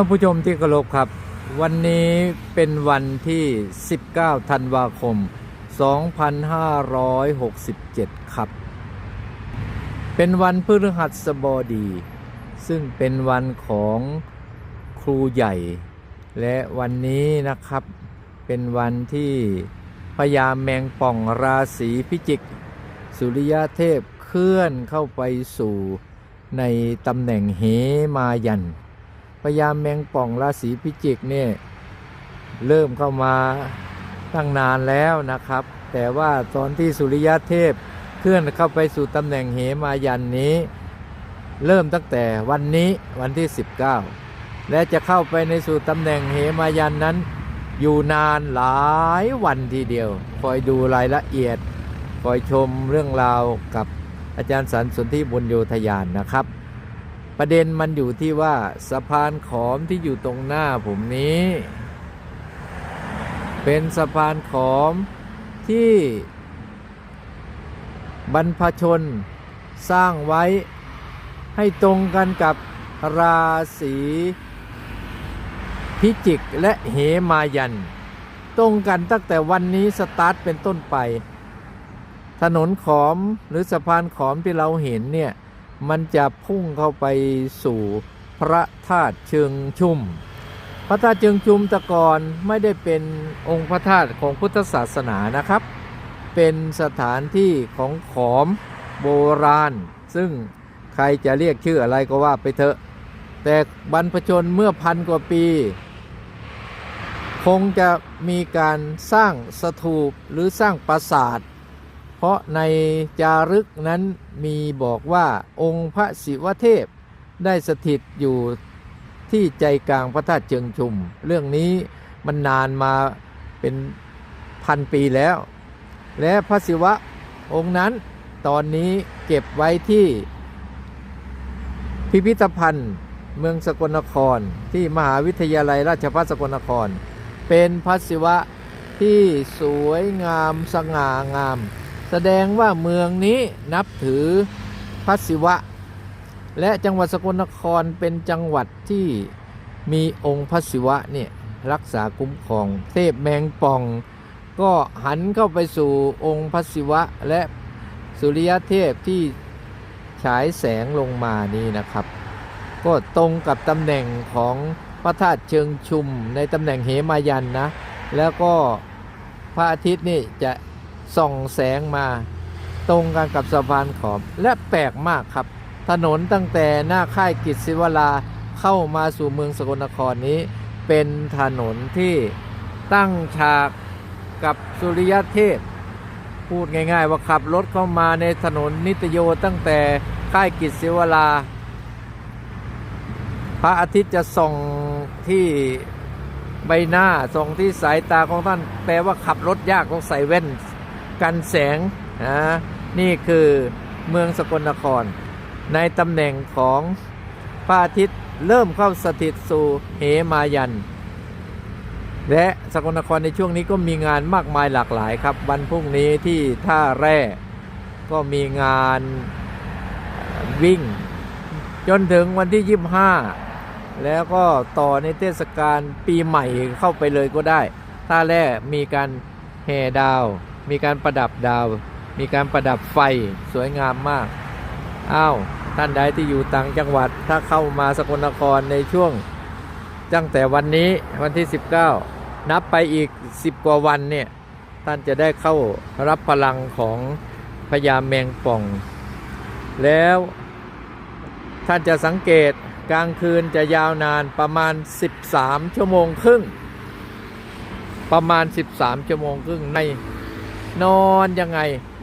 ท่านผู้ชมที่เคารพครับ วันนี้เป็นวันที่ 19 ธันวาคม 2567 ครับ เป็นวันพฤหัสบดี ซึ่งเป็นวันของครูใหญ่ และวันนี้นะครับ เป็นวันที่พญาแมงป่องราศีพิจิก สุริยเทพเคลื่อนเข้าไปสู่ในตำแหน่งเหมายัน พญาแมงป่องราศีพิจิกเนี่ยเริ่มเข้ามาตั้งนานแล้วนะครับ แต่ว่าตอนที่สุริยเทพเคลื่อนเข้าไปสู่ตำแหน่งเหมายันนี้ เริ่มตั้งแต่วันนี้วันที่ 19 และจะเข้าไปในสู่ตำแหน่งเหมายันนั้น อยู่นานหลายวันทีเดียว คอยดูรายละเอียด คอยชมเรื่องราวกับอาจารย์สันสนที่บุญโยธยานนะครับ ประเด็นมันอยู่ที่ว่าสะพานขอมที่อยู่ตรงหน้าผมนี้ เป็นสะพานขอมที่บรรพชนสร้างไว้ให้ตรงกันกับราศีพิจิกและเหมายัน ตรงกันตั้งแต่วันนี้สตาร์ทเป็นต้นไป ถนนขอมหรือสะพานขอมที่เราเห็นเนี่ย มันจะพุ่งเข้าไปสู่พระธาตุเชิงชุมพระธาตุเชิงชุมตะกอนไม่ได้เป็นองค์พระธาตุของพุทธศาสนานะครับ เป็นสถานที่ของขอมโบราณ ซึ่งใครจะเรียกชื่ออะไรก็ว่าไปเถอะ แต่บรรพชนเมื่อพันกว่าปี คงจะมีการสร้างสถูปหรือสร้างปราสาท เพราะในจารึกนั้นมีบอกว่าองค์พระศิวเทพได้สถิตอยู่ที่ใจกลางพระธาตุเชิงชุม เรื่องนี้มันนานมาเป็นพันปีแล้ว และพระศิวะองค์นั้นตอนนี้เก็บไว้ที่พิพิธภัณฑ์เมืองสกลนคร ที่มหาวิทยาลัยราชภัฏสกลนคร เป็นพระศิวะที่สวยงามสง่างาม แสดงว่าเมืองนี้นับถือพระศิวะ และจังหวัดสกลนครเป็นจังหวัดที่มีองค์พระศิวะเนี่ยรักษาคุ้มครอง เทพแมงป่อง ก็หันเข้าไปสู่องค์พระศิวะและสุริยเทพที่ฉายแสงลงมานี่นะครับ ก็ตรงกับตำแหน่งของพระธาตุเชิงชุมในตำแหน่งเหมายันนะ แล้วก็พระอาทิตย์นี่จะ ส่องแสงมา ตรงกันกับสะพานขอม และแปลกมากครับ ถนนตั้งแต่หน้าค่ายกิจศิวราเข้ามาสู่เมืองสกลนครนี้ เป็นถนนที่ตั้งฉากกับสุริยเทพ พูดง่าย ๆ ว่าขับรถเข้ามาในถนนนิตโยตั้งแต่ค่ายกิจศิวราพระอาทิตย์จะส่องที่ใบหน้าส่องที่สายตาของท่านแปลว่าขับรถยากต้องใส่แว่น กันแสงนะนี่คือเมืองสกลนคร ในตำแหน่งของพระอาทิตย์เริ่มเข้าสถิตสู่เหมายัน และสกลนครในช่วงนี้ก็มีงานมากมายหลากหลายครับ วันพรุ่งนี้ที่ท่าแร่ก็มีงานวิ่ง จนถึงวันที่ 25 แล้วก็ต่อในเทศกาลปีใหม่เข้าไปเลยก็ได้ ท่าแร่มีการแห่ดาว มีการประดับดาว มีการประดับไฟสวยงามมาก อ้าว ท่านใดที่อยู่ต่างจังหวัดถ้าเข้ามาสกลนครในช่วงตั้งแต่วันนี้วันที่ 19 นับไปอีก 10 กว่าวันเนี่ย ท่านจะได้เข้ารับพลังของพญาแมงป่อง แล้วท่านจะสังเกตกลางคืนจะยาวนานประมาณ 13 ชั่วโมงครึ่ง ประมาณ 13 ชั่วโมงครึ่งใน นอนยังไง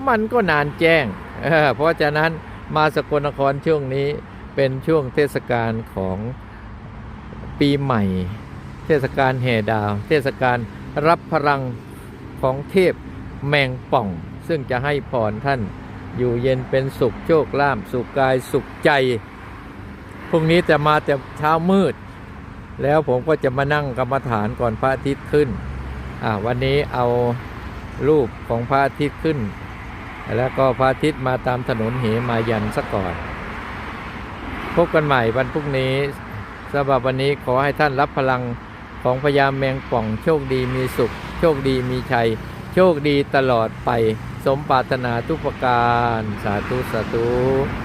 มันก็นานแจ้งเเพราะฉะนั้นมาสกลนครช่วงนี้เป็นช่วงเทศกาลของปีใหม่ เทศกาลแห่ดาว เทศกาลรับพลังของเทพแมงป่อง ซึ่งจะให้พรท่านอยู่เย็นเป็นสุขโชคลาภสุขกายสุขใจ พรุ่งนี้จะมาแต่เช้ามืด แล้วผมก็จะมานั่งกรรมฐานก่อนพระอาทิตย์ขึ้น วันนี้เอา รูปของพระอาทิตย์ขึ้น แล้วก็พระอาทิตย์มาตามถนนเหมายันซะก่อน พบกันใหม่วันพรุ่งนี้สำหรับวันนี้ขอให้ท่านรับพลังของพญาแมงป่องโชคดีมีสุข โชคดีมีชัย โชคดีตลอดไป สมปรารถนาทุกประการ สาธุสาธุ